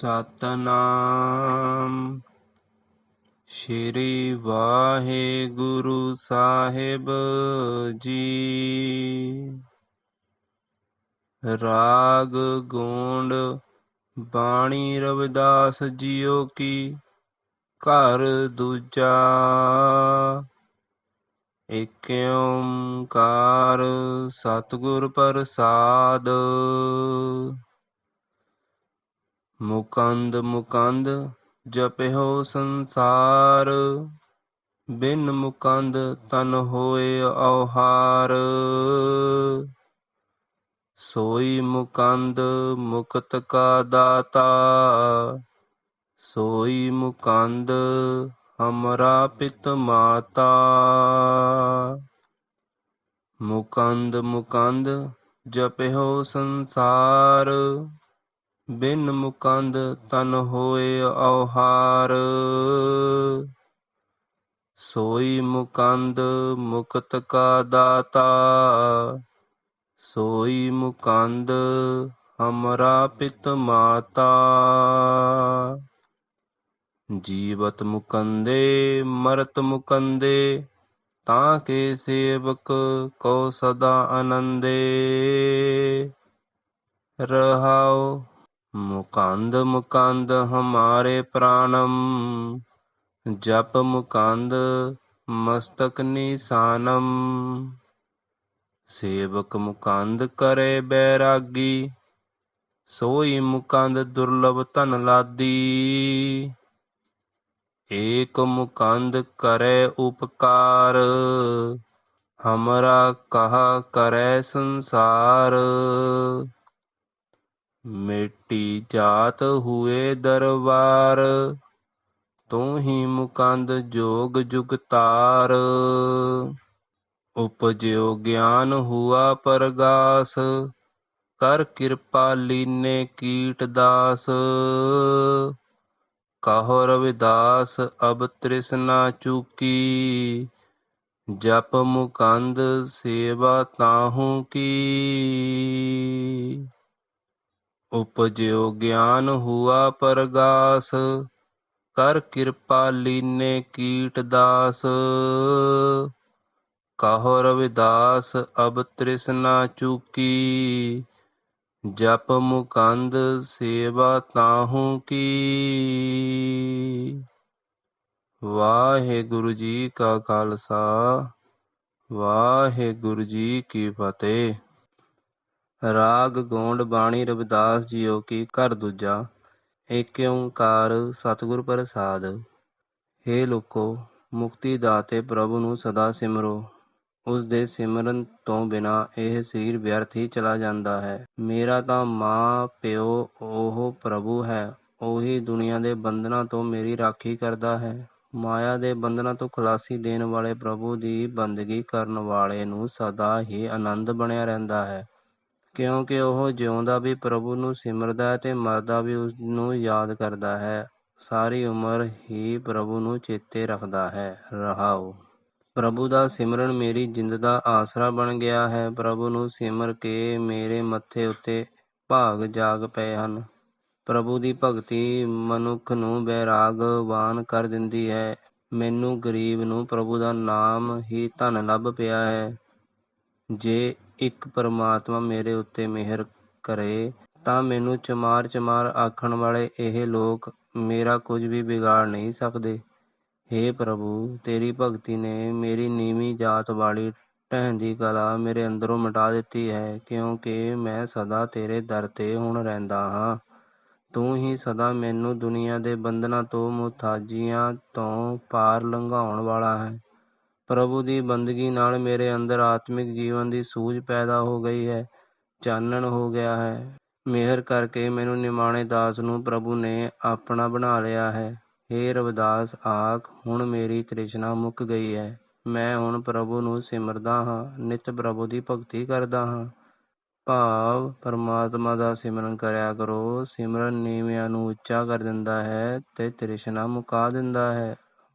ਸਤਨਾਮ। ਸ਼੍ਰੀ ਵਾਹਿਗੁਰੂ ਸਾਹਿਬ ਜੀ। ਰਾਗ ਗੋਂਡ ਬਾਣੀ ਰਵਿਦਾਸ ਜੀਓ ਕੀ ਘਰ ਦੂਜਾ। ਏਕ ਓੰਕਾਰ ਸਤਿਗੁਰ ਪ੍ਰਸਾਦ। ਮੁਕੰਦ ਮੁਕੰਦ ਜਪਿਓ ਸੰਸਾਰ। ਬਿਨ ਮੁਕੰਦ ਤਨ ਹੋਏ ਔਹਾਰ। ਸੋਈ ਮੁਕੰਦ, ਮੁਕਤ ਕਾ ਦਾਤਾ। ਸੋਈ ਮੁਕੰਦ, ਹਮਰਾ ਪਿਤ ਮਾਤਾ। ਮੁਕੰਦ ਮੁਕੰਦ ਜਪਿਓ ਸੰਸਾਰ। ਬਿਨ ਮੁਕੰਦ ਤਨ ਹੋਏ ਔਹਾਰ। ਸੋਈ ਮੁਕੰਦ ਮੁਕਤ ਕਾ ਦਾਤਾ। ਸੋਈ ਮੁਕੰਦ ਹਮਰਾ ਪਿਤ ਮਾਤਾ। ਜੀਵਤ ਮੁਕੰਦੇ, ਮਰਤ ਮੁਕੰਦੇ, ਤਾਂ ਕੇ ਸੇਵਕ ਕੋ ਸਦਾ ਆਨੰਦੇ। ਰਹਾਉ ਮੁਕੰਦ ਮੁਕੰਦ ਹਮਾਰੇ ਪ੍ਰਾਣਮ ਜਪ ਮੁਕੰਦ ਮਸਤਕ ਨਿਸ਼ਾਨਮ ਸੇਵਕ ਮੁਕੰਦ ਕਰੇ ਬੈਰਾਗੀ, ਸੋਈ ਮੁਕੰਦ ਦੁਰਲਭ ਧਨ ਲਾਦੀ। ਏਕ ਮੁਕੰਦ ਕਰੇ ਉਪਕਾਰ, ਹਮਰਾ ਕਹਾ ਕਰੈ ਸੰਸਾਰ। ਮਿੱਟੀ ਜਾਤ ਹੁਏ ਦਰਬਾਰ ਤੂੰ ਹੀ ਮੁਕੰਦ ਜੋਗ ਜੁਗਤਾਰ ਉਪਜਿਓ ਗਿਆਨ ਹੁਆ ਪਰਗਾਸ, ਕਰ ਕਿਰਪਾ ਲੀਨੇ ਕੀਟ ਦਾਸ। ਕਹੋ ਰਵਿਦਾਸ, ਅਬ ਤ੍ਰਿਸ਼ਨਾ ਚੁਕੀ, ਜਪ ਮੁਕੰਦ ਸੇਵਾ ਤਾਹੂ ਕੀ। ਉਪਜਿਓ ਗਿਆਨ ਹੁਆ ਪਰਗਾਸ, ਕਰ ਕਿਰਪਾ ਲੀਨੇ ਕੀਟ ਦਾਸ। ਕਹੋ ਰਵਿਦਾਸ, ਅਬ ਤ੍ਰਿਸ਼ਨਾ ਚੁਕੀ, ਜਪ ਮੁਕੰਦ ਸੇਵਾ ਤਾਹੂ ਕੀ। ਵਾਹਿਗੁਰੂ ਜੀ ਕਾ ਖਾਲਸਾ, ਵਾਹਿਗੁਰੂ ਜੀ ਕੀ ਫਤਿਹ। ਰਾਗ ਗੌਂਡ ਬਾਣੀ ਰਵਿਦਾਸ ਜੀਓ ਕੀ ਘਰ ਦੂਜਾ, ਏਕ ਓੰਕਾਰ ਸਤਿਗੁਰ ਪ੍ਰਸਾਦ। ਹੇ ਲੋਕੋ, ਮੁਕਤੀ ਦਾਤੇ ਪ੍ਰਭੂ ਨੂੰ ਸਦਾ ਸਿਮਰੋ। ਉਸ ਦੇ ਸਿਮਰਨ ਤੋਂ ਬਿਨਾ ਇਹ ਸਰੀਰ ਵਿਅਰਥ ਹੀ ਚਲਾ ਜਾਂਦਾ ਹੈ। ਮੇਰਾ ਤਾਂ ਮਾਂ, ਪਿਓ, ਉਹ ਪ੍ਰਭੂ ਹੈ। ਉਹੀ ਦੁਨੀਆ ਦੇ ਬੰਧਨਾਂ ਤੋਂ ਮੇਰੀ ਰਾਖੀ ਕਰਦਾ ਹੈ। ਮਾਇਆ ਦੇ ਬੰਧਨਾਂ ਤੋਂ ਖਲਾਸੀ ਦੇਣ ਵਾਲੇ ਪ੍ਰਭੂ ਦੀ ਬੰਦਗੀ ਕਰਨ ਵਾਲੇ ਨੂੰ ਸਦਾ ਹੀ ਆਨੰਦ ਬਣਿਆ ਰਹਿੰਦਾ ਹੈ। ਕਿਉਂਕਿ ਉਹ ਜਿਉਂਦਾ ਵੀ ਪ੍ਰਭੂ ਨੂੰ ਸਿਮਰਦਾ ਹੈ ਤੇ ਮਰਦਾ ਵੀ ਉਸ ਨੂੰ ਯਾਦ ਕਰਦਾ ਹੈ। ਸਾਰੀ ਉਮਰ ਹੀ ਪ੍ਰਭੂ ਨੂੰ ਚੇਤੇ ਰੱਖਦਾ ਹੈ। ਰਹਾਓ। ਪ੍ਰਭੂ ਦਾ ਸਿਮਰਨ ਮੇਰੀ ਜਿੰਦ ਦਾ ਆਸਰਾ ਬਣ ਗਿਆ ਹੈ। ਪ੍ਰਭੂ ਨੂੰ ਸਿਮਰ ਕੇ ਮੇਰੇ ਮੱਥੇ ਉੱਤੇ ਭਾਗ ਜਾਗ ਪਏ ਹਨ। ਪ੍ਰਭੂ ਦੀ ਭਗਤੀ ਮਨੁੱਖ ਨੂੰ ਬੈਰਾਗਵਾਨ ਕਰ ਦਿੰਦੀ ਹੈ। ਮੈਨੂੰ ਗਰੀਬ ਨੂੰ ਪ੍ਰਭੂ ਦਾ ਨਾਮ ਹੀ ਧਨ ਲੱਭ ਪਿਆ ਹੈ। ਜੇ ਇੱਕ ਪਰਮਾਤਮਾ ਮੇਰੇ ਉੱਤੇ ਮਿਹਰ ਕਰੇ, ਤਾਂ ਮੈਨੂੰ ਚਮਾਰ ਚਮਾਰ ਆਖਣ ਵਾਲੇ ਇਹ ਲੋਕ ਮੇਰਾ ਕੁਝ ਵੀ ਵਿਗਾੜ ਨਹੀਂ ਸਕਦੇ। हे ਪ੍ਰਭੂ, ਤੇਰੀ ਭਗਤੀ ਨੇ ਮੇਰੀ ਨੀਵੀਂ ਜਾਤ ਵਾਲੀ ਢਹਿਣ ਦੀ ਕਲਾ ਮੇਰੇ ਅੰਦਰੋਂ ਮਿਟਾ ਦਿੱਤੀ ਹੈ, ਕਿਉਂਕਿ ਮੈਂ ਸਦਾ ਤੇਰੇ ਦਰ ਤੇ ਹੁਣ ਰਹਿੰਦਾ ਹਾਂ। ਤੂੰ ਹੀ ਸਦਾ ਮੈਨੂੰ ਦੁਨੀਆ ਦੇ ਬੰਧਨਾਂ ਤੋਂ ਮੁਤਾਜੀਆਂ ਤੋਂ ਪਾਰ ਲੰਘਾਉਣ ਵਾਲਾ ਹੈ। ਪ੍ਰਭੂ ਦੀ ਬੰਦਗੀ ਨਾਲ ਮੇਰੇ ਅੰਦਰ ਆਤਮਿਕ ਜੀਵਨ ਦੀ ਸੂਝ ਪੈਦਾ ਹੋ ਗਈ ਹੈ, ਚਾਨਣ ਹੋ ਗਿਆ ਹੈ। ਮਿਹਰ ਕਰਕੇ ਮੈਨੂੰ ਨਿਮਾਣੇ ਦਾਸ ਨੂੰ ਪ੍ਰਭੂ ਨੇ ਆਪਣਾ ਬਣਾ ਲਿਆ ਹੈ। हे ਰਵਿਦਾਸ, ਆਖ, ਹੁਣ ਮੇਰੀ ਤ੍ਰਿਸ਼ਨਾ ਮੁੱਕ ਗਈ ਹੈ। ਮੈਂ ਹੁਣ ਪ੍ਰਭੂ ਨੂੰ ਸਿਮਰਦਾ ਹਾਂ, ਨਿਤ ਪ੍ਰਭੂ ਦੀ ਭਗਤੀ ਕਰਦਾ ਹਾਂ। ਭਾਵ, ਪਰਮਾਤਮਾ ਦਾ ਸਿਮਰਨ ਕਰਿਆ ਕਰੋ। ਸਿਮਰਨ ਨੀਵਿਆਂ ਨੂੰ ਉੱਚਾ ਕਰ ਦਿੰਦਾ ਹੈ ਤੇ ਤ੍ਰਿਸ਼ਨਾ ਮੁਕਾ ਦਿੰਦਾ ਹੈ।